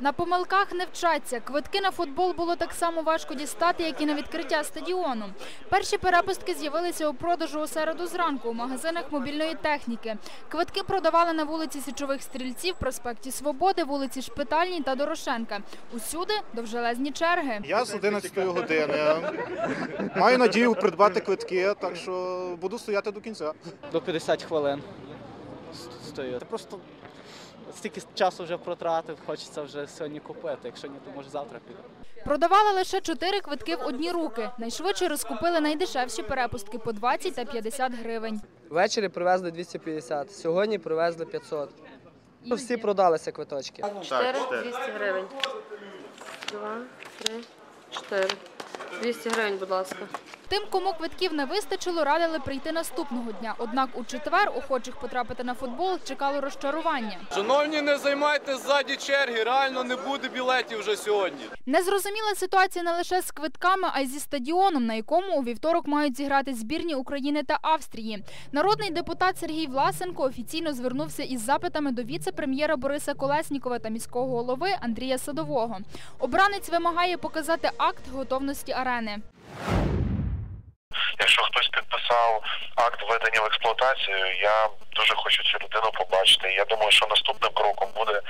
На помилках не вчаться. Квитки на футбол було так само важко дістати, як і на відкриття стадіону. Перші перепустки з'явилися у продажу у середу зранку у магазинах мобільної техніки. Квитки продавали на вулиці Січових Стрільців, проспекті Свободи, вулиці Шпитальній та Дорошенка. Усюди довжелезні черги. Я з 11 години. Маю надію придбати квитки, так що буду стояти до кінця. до 50 хвилин стою. Це просто стільки часу вже протратив, хочеться вже сьогодні купити. Якщо ні, то може завтра піду. Продавали лише чотири квитки в одні руки. Найшвидше розкупили найдешевші перепустки по 20 та 50 гривень. Ввечері привезли 250, сьогодні привезли 500. Ну, всі продалися квиточки. 4, 200 гривень. 2, 3, 4. 200 гривень, будь ласка. Тим, кому квитків не вистачило, радили прийти наступного дня. Однак у четвер охочих потрапити на футбол чекало розчарування. Шановні, не займайте ззаді черги, реально не буде білетів вже сьогодні. Незрозуміла ситуація не лише з квитками, а й зі стадіоном, на якому у вівторок мають зіграти збірні України та Австрії. Народний депутат Сергій Власенко офіційно звернувся із запитами до віце-прем'єра Бориса Колеснікова та міського голови Андрія Садового. Обранець вимагає показати акт готовності арени. Якщо хтось підписав акт введення в експлуатацію, я дуже хочу цю людину побачити. Я думаю, що наступним кроком буде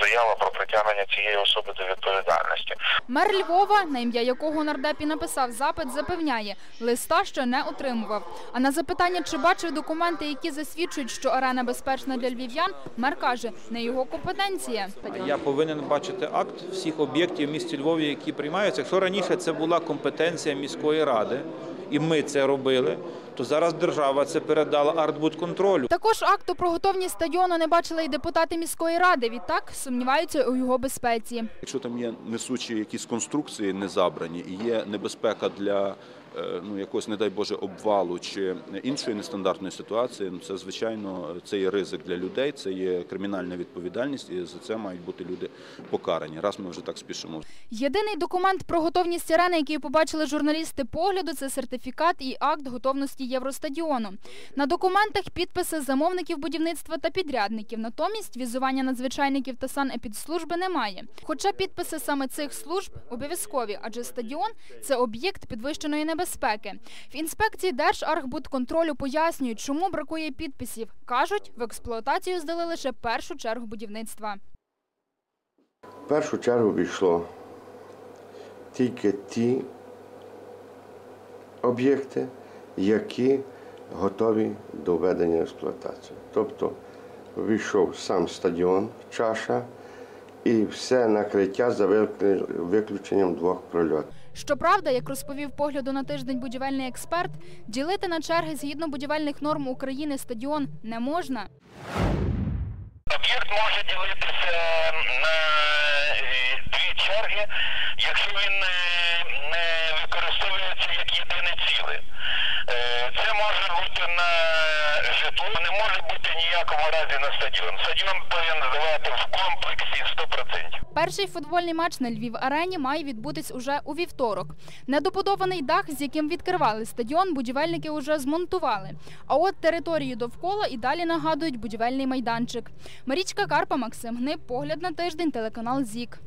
заява про притягнення цієї особи до відповідальності. Мер Львова, на ім'я якого нардепі написав запит, запевняє, листа ще не отримував. А на запитання, чи бачив документи, які засвідчують, що арена безпечна для львів'ян, мер каже, не його компетенція. Я повинен бачити акт всіх об'єктів в місті Львові, які приймаються. Якщо раніше це була компетенція міської ради, і ми це робили, то зараз держава це передала артбудконтролю. Також акту про готовність стадіону не бачили й депутати міської ради. Відтак сумніваються у його безпеці. Якщо там є несучі якісь конструкції не забрані і є небезпека для е, ну якогось, не дай Боже, обвалу чи іншої нестандартної ситуації, ну це звичайно це є ризик для людей, це є кримінальна відповідальність, і за це мають бути люди покарані. Раз ми вже так спішимо. Єдиний документ про готовність арени, який побачили журналісти погляду, це сертифікат і акт готовності Євростадіону. На документах підписи замовників будівництва та підрядників. Натомість візування надзвичайників та санепідслужби немає. Хоча підписи саме цих служб обов'язкові, адже стадіон це об'єкт підвищеної небезпеки. В інспекції Держархбудконтролю пояснюють, чому бракує підписів. кажуть, в експлуатацію здали лише першу чергу будівництва. Першу чергу війшло тільки ті об'єкти, які готові до введення в експлуатацію. Тобто війшов сам стадіон, чаша і все накриття за виклю- виключенням двох прольотів. Щоправда, як розповів погляду на тиждень будівельний експерт, ділити на черги згідно будівельних норм України стадіон не можна. Об'єкт може ділитися на е, дві черги, якщо він не, не використовується як єдине ціле. Е, Це може бути на житло, не може бути ніякому разі на стадіон. Стадіон повинен здавати в комплексі 100%. Перший футбольний матч на Львів арені має відбутись уже у вівторок. Недобудований дах, з яким відкривали стадіон, будівельники уже змонтували. А от територію довкола і далі нагадують будівельний майданчик. Марічка Карпа, Максим Гниб, погляд на тиждень, телеканал ЗІК.